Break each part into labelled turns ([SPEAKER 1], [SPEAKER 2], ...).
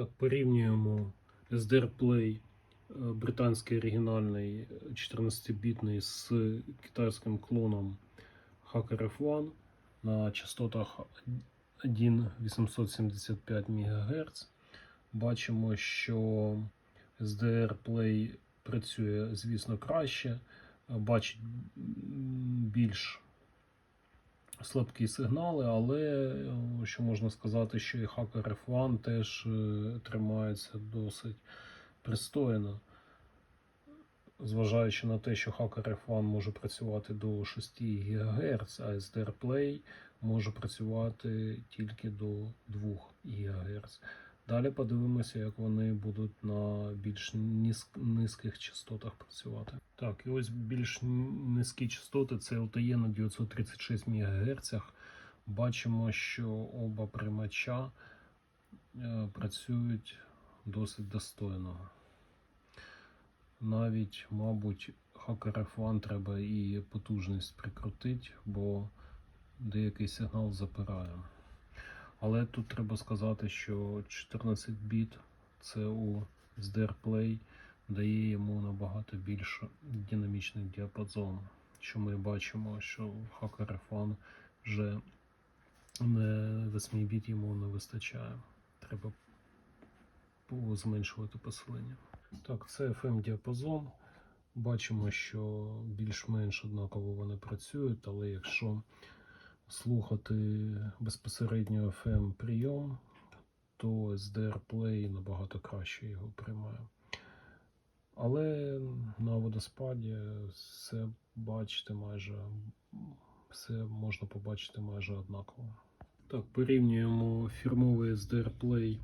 [SPEAKER 1] Так, порівнюємо SDR Play е, британський оригінальний 14-бітний з китайським клоном Hacker F1 на частотах 1,875 МГц. Бачимо, що SDR Play працює, звісно, краще, бачить більш слабкі сигнали, але е, що можна сказати, що і Hacker F1 теж е, тримається досить пристойно. Зважаючи на те, що Hacker F1 може працювати до 6 ГГц, а SDR Play може працювати тільки до 2 ГГц. Далі подивимося, як вони будуть на більш низьких частотах працювати. Так, і ось більш низькі частоти це LTE на 936 МГц. Бачимо, що оба приймача е, працюють досить достойно. Навіть, мабуть, Hacker F1 треба і потужність прикрутити, бо деякий сигнал запирає. Але тут треба сказати, що 14 біт це у SDR Play дає йому набагато більше динамічний діапазон. Що ми бачимо, що Hacker F1 вже не 8 біт йому не вистачає. Треба зменшувати посилення. Так, це FM діапазон. Бачимо, що більш-менш однаково вони працюють, але якщо слухати безпосередньо FM прийом, то SDR Play набагато краще його приймає. Але на водоспаді все бачите майже все можна побачити майже однаково. Так, порівнюємо фірмовий SDR Play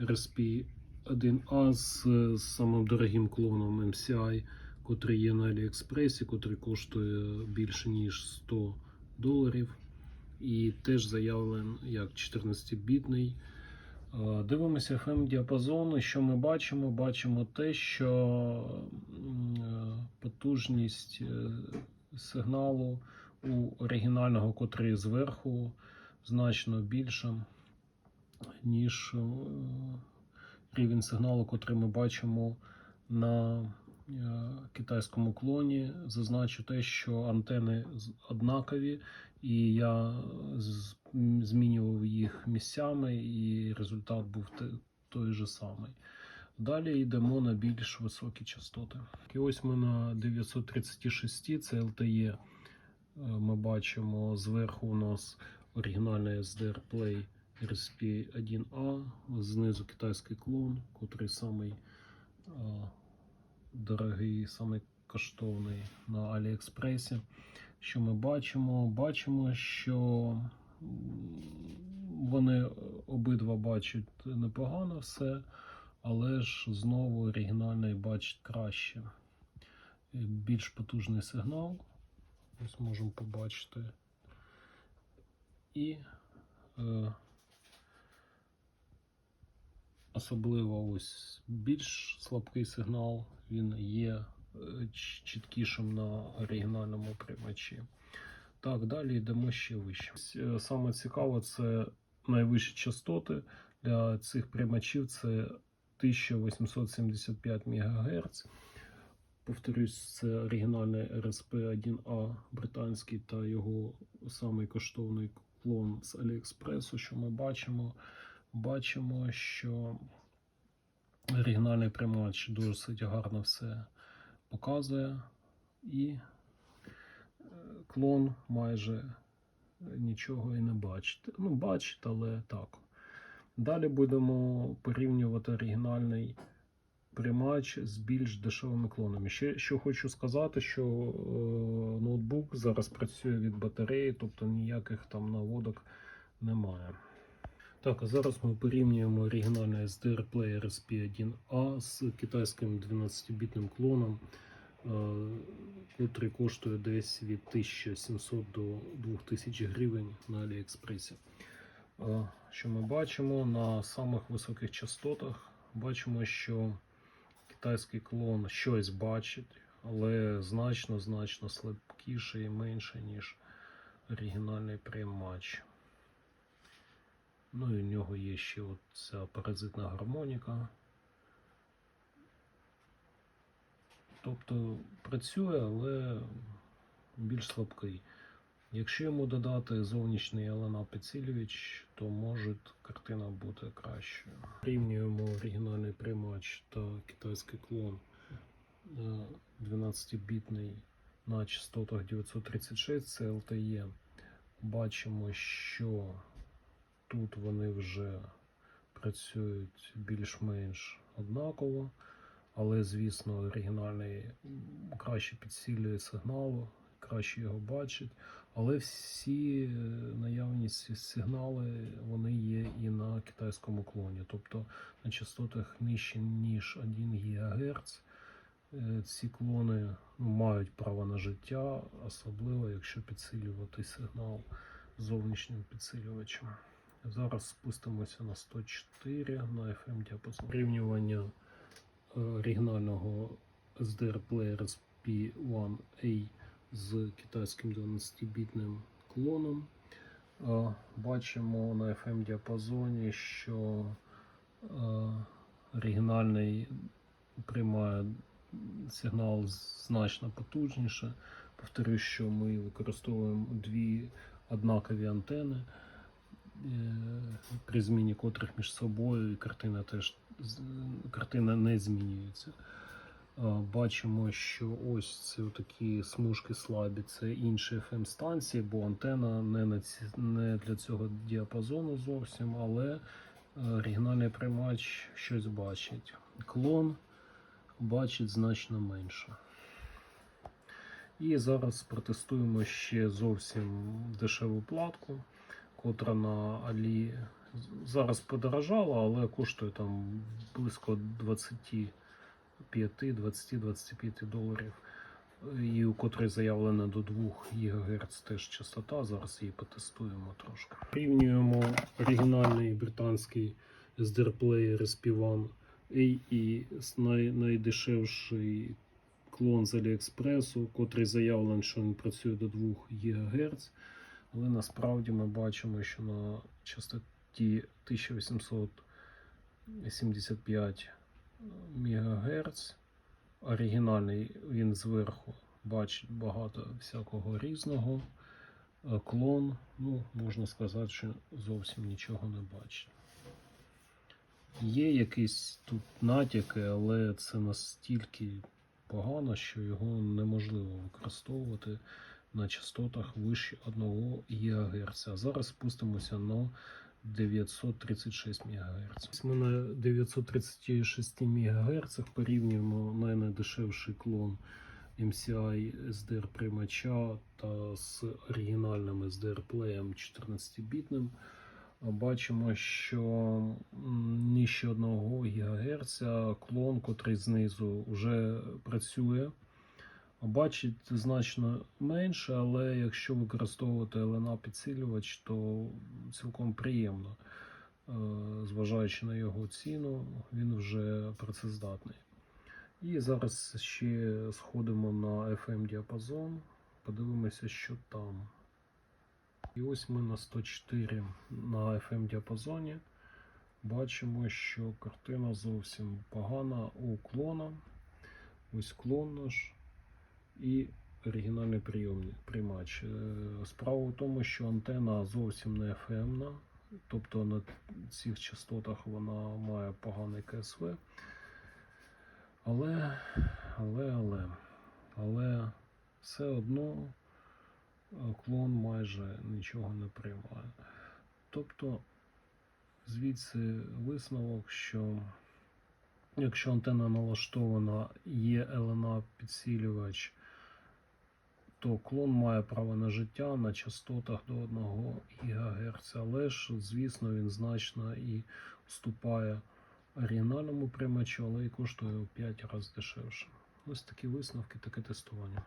[SPEAKER 1] RSP 1A з, самим дорогим клоном MCI, котрий є на Аліекспресі, котрий коштує більше ніж 100 доларів. І теж заявлен як 14-бітний. Е, Дивимося FM діапазон. І Що ми бачимо? Бачимо те, що е, потужність е, сигналу у оригінального, котрий зверху, значно більша, ніж е, рівень сигналу, котрий ми бачимо на китайському клоні. Зазначу те, що антени однакові, і я змінював їх місцями, і результат був той же самий. Далі йдемо на більш високі частоти. І ось ми на 936, це LTE. Е, Ми бачимо зверху у нас оригінальний SDR Play RSP1A, знизу китайський клон, котрий самий е, дорогий, самий коштовний на Аліекспресі. Що ми бачимо? Бачимо, що вони обидва бачать непогано все, але ж знову оригінальний бачить краще. Е, Більш потужний сигнал. Ось можемо побачити. І е, особливо ось більш слабкий сигнал, він є чіткішим на оригінальному приймачі. Так, далі йдемо ще вище. Саме цікаве це найвищі частоти для цих приймачів це 1875 МГц. Повторюсь, це оригінальний RSP1A британський та його самий коштовний клон з Аліекспресу, що ми бачимо. Бачимо, що оригінальний приймач досить гарно все показує, і е, клон майже нічого і не бачить. Ну, бачить, але так. Далі будемо порівнювати оригінальний приймач з більш дешевими клонами. Ще що хочу сказати, що е, ноутбук зараз працює від батареї, тобто ніяких там наводок немає. Так, а зараз ми порівнюємо оригінальний SDR Player SP1A з китайським 12-бітним клоном, е, котрий коштує десь від 1700 до 2000 гривень на Аліекспресі. Е, Що ми бачимо на самих високих частотах? Бачимо, що китайський клон щось бачить, але значно значно слабкіше і менше, ніж оригінальний приймач. Ну і в нього є ще ця паразитна гармоніка. Тобто працює, але більш слабкий. Якщо йому додати зовнішній LNA підсилювач, то може картина бути кращою. Порівнюємо оригінальний приймач та китайський клон е, 12-бітний на частотах 936 це LTE. Бачимо, що тут вони вже працюють більш-менш однаково, але, звісно, оригінальний краще підсилює сигнал, краще його бачить. Але всі е, наявні сигнали вони є і на китайському клоні, тобто на частотах нижче ніж 1 ГГц. Е, Ці клони ну, мають право на життя, особливо якщо підсилювати сигнал зовнішнім підсилювачем. Зараз спустимося на 104 на FM діапазон. Порівнювання оригінального SDR Player SP1A з китайським 12-бітним клоном. Бачимо на FM діапазоні, що оригінальний приймає сигнал значно потужніше. Повторюю, що ми використовуємо дві однакові антени, е, при зміні котрих між собою і картина теж картина не змінюється. Бачимо, що ось ці такі смужки слабі, це інші FM станції, бо антена не, на ці, не для цього діапазону зовсім, але е, оригінальний приймач щось бачить. Клон бачить значно менше. І зараз протестуємо ще зовсім дешеву платку, котра на Алі зараз подорожала, але коштує там близько 25-20-25 доларів. І у котрої заявлено до 2 ГГц теж частота. Зараз її потестуємо трошки. Порівнюємо оригінальний британський SDR-плеєр SP1 A і най, найдешевший клон з Аліекспресу, котрий заявлений, що він працює до 2 ГГц. Але насправді ми бачимо, що на частоті 1875 МГц оригінальний він зверху бачить багато всякого різного. Е, Клон, ну, можна сказати, що зовсім нічого не бачить. Є якісь тут натяки, але це настільки погано, що його неможливо використовувати на частотах вище 1 ГГц. А зараз спустимося на 936 МГц. Ми на 936 МГц порівнюємо найдешевший клон MCI SDR приймача та з оригінальним SDR плеєм 14-бітним. Бачимо, що нижче 1 ГГц клон, котрий знизу вже працює. Бачить значно менше, але якщо використовувати LNA підсилювач, то цілком приємно. Е, Зважаючи на його ціну, він вже працездатний. І зараз ще сходимо на FM діапазон, подивимося, що там. І ось ми на 104 на FM діапазоні. Бачимо, що картина зовсім погана у клона. Ось клон наш і оригінальний прийомник, приймач. Е, Справа в тому, що антена зовсім не FM, тобто на цих частотах вона має поганий КСВ. Але, але, але, але все одно клон майже нічого не приймає. Тобто, звідси висновок, що якщо антенна налаштована, є LNA підсилювач, то клон має право на життя на частотах до 1 ГГц, але ж, звісно, він значно і вступає оригінальному приймачу, але і коштує у 5 разів дешевше. Ось такі висновки, таке тестування.